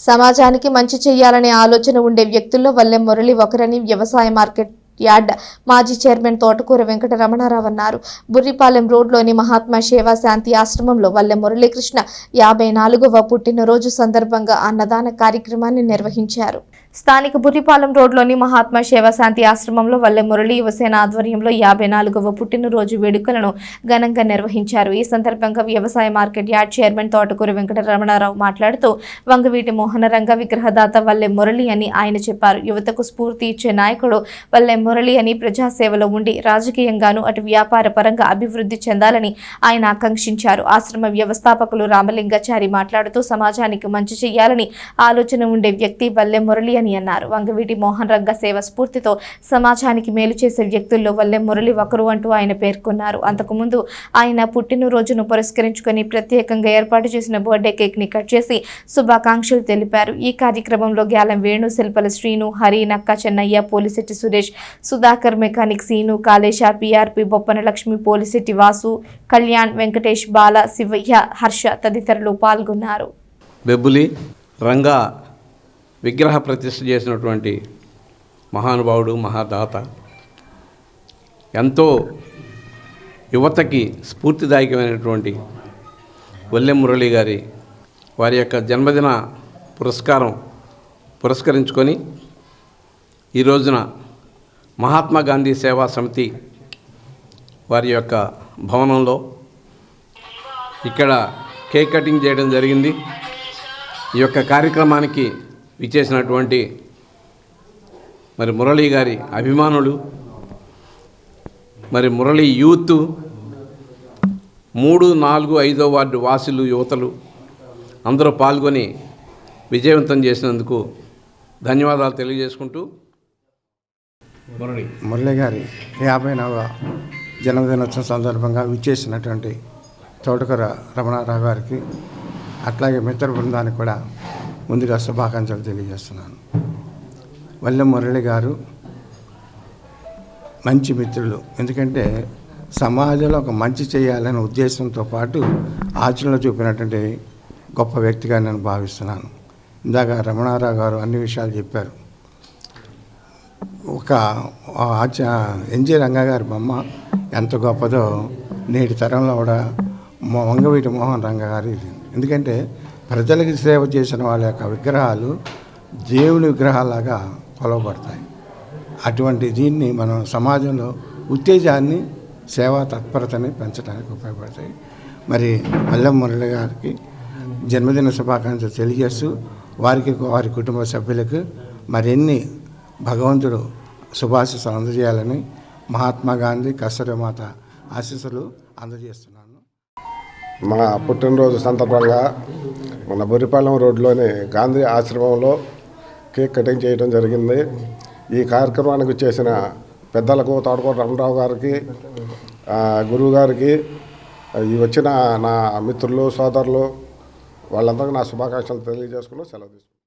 సమాజానికి మంచి చేయాలనే ఆలోచన ఉండే వ్యక్తుల్లో వల్లె మురళి ఒకరని వ్యవసాయ మార్కెట్ యార్డ్. మాజీ చైర్మన్ తోటకూర వెంకట రమణారావు అన్నారు. బుర్రిపాలెం రోడ్లోని మహాత్మా సేవా శాంతి ఆశ్రమంలో వల్లె మురళీకృష్ణ యాభై నాలుగవ పుట్టినరోజు సందర్భంగా అన్నదాన కార్యక్రమాన్ని నిర్వహించారు. స్థానిక బుర్రిపాలెం రోడ్లోని మహాత్మా సేవా శాంతి ఆశ్రమంలో వల్లె మురళి యువసేన ఆధ్వర్యంలో యాభై నాలుగవ పుట్టినరోజు వేడుకలను ఘనంగా నిర్వహించారు. ఈ సందర్భంగా వ్యవసాయ మార్కెట్ యార్డ్ చైర్మన్ తోటకూర వెంకటరమణారావు మాట్లాడుతూ వంగవీటి మోహనరంగ విగ్రహదాత వల్లె మురళి అని ఆయన చెప్పారు. యువతకు స్ఫూర్తి ఇచ్చే నాయకుడు వల్లె మురళి అని ప్రజాసేవలో ఉండి రాజకీయంగానూ అటు వ్యాపార పరంగా అభివృద్ధి చెందాలని ఆయన ఆకాంక్షించారు. ఆశ్రమ వ్యవస్థాపకులు రామలింగాచారి మాట్లాడుతూ సమాజానికి మంచి చేయాలని ఆలోచన ఉండే వ్యక్తి వల్లె మురళి అని అన్నారు. వంగవీటి మోహన్ రంగ సేవ స్ఫూర్తితో సమాజానికి మేలు చేసే వ్యక్తుల్లో వల్లె మురళి ఒకరు అంటూ ఆయన పేర్కొన్నారు. అంతకుముందు ఆయన పుట్టినరోజును పురస్కరించుకొని ప్రత్యేకంగా ఏర్పాటు చేసిన బర్త్డే కేక్ని కట్ చేసి శుభాకాంక్షలు తెలిపారు. ఈ కార్యక్రమంలో గ్యాలం వేణు శిల్పల శ్రీను హరి నక్క చెన్నయ్య పోలిశెట్టి సురేష్ సుధాకర్ మెకానిక్ సీను కాళేశ పిఆర్పి బొప్పన లక్ష్మి పోలిశెట్టి వాసు కళ్యాణ్ వెంకటేష్ బాల శివయ్య హర్ష తదితరులు పాల్గొన్నారు. బెబ్బులి రంగా విగ్రహ ప్రతిష్ఠ చేసినటువంటి మహానుభావుడు మహాదాత ఎంతో యువతకి స్ఫూర్తిదాయకమైనటువంటి వల్లె మురళి గారి వారి యొక్క జన్మదిన పురస్కారం పురస్కరించుకొని ఈ రోజున మహాత్మా గాంధీ సేవా సమితి వారి యొక్క భవనంలో ఇక్కడ కేక్ కటింగ్ చేయడం జరిగింది. ఈ యొక్క కార్యక్రమానికి విచ్చేసినటువంటి మరి మురళీ గారి అభిమానులు మరి మురళీ యూత్ మూడు నాలుగు ఐదో వార్డు వాసులు యువతలు అందరూ పాల్గొని విజయవంతం చేసినందుకు ధన్యవాదాలు తెలియజేసుకుంటూ మురళి. మురళి గారి యాభై నవ జన్మదినోత్సవం సందర్భంగా విచ్చేసినటువంటి తోటకూర రమణారావు గారికి అట్లాగే మిత్ర బృందానికి కూడా ముందుగా శుభాకాంక్షలు తెలియజేస్తున్నాను. వల్లె మురళి గారు మంచి మిత్రులు. ఎందుకంటే సమాజంలో ఒక మంచి చేయాలనే ఉద్దేశంతో పాటు ఆచరణలో చూపినటువంటి గొప్ప వ్యక్తిగా నేను భావిస్తున్నాను. ఇందాక రమణారావు గారు అన్ని విషయాలు చెప్పారు. ఒక ఆచ ఎన్జి రంగా గారి బొమ్మ ఎంత గొప్పదో నేటి తరంలో కూడా మొ- వంగవీటి మోహన్ రంగ గారి ఇది. ఎందుకంటే ప్రజలకు సేవ చేసిన వాళ్ళ యొక్క విగ్రహాలు దేవుని విగ్రహాలాగా కొలవబడతాయి అటువంటి దీన్ని మనం సమాజంలో ఉత్తేజాన్ని సేవా తత్పరతని పెంచడానికి ఉపయోగపడతాయి మరి మల్లెం మురళి గారికి జన్మదిన శుభాకాంక్షలు తెలియజేస్తూ వారికి వారి కుటుంబ సభ్యులకు మరిన్ని భగవంతుడు శుభాశిస్సు అందజేయాలని మహాత్మా గాంధీ కస్తూరిమాత ఆశీస్సులు అందజేస్తున్నాను. మా పుట్టినరోజు సందర్భంగా మన బురిపాలెం రోడ్లోని గాంధీ ఆశ్రమంలో కేక్ కటింగ్ చేయడం జరిగింది. ఈ కార్యక్రమానికి చేసిన పెద్దలకు తోటకోట రామరావు గారికి గురువు గారికి ఈ వచ్చిన నా మిత్రులు సోదరులు వాళ్ళందరికీ నా శుభాకాంక్షలు తెలియజేసుకుని సెలవు తీసుకున్నాను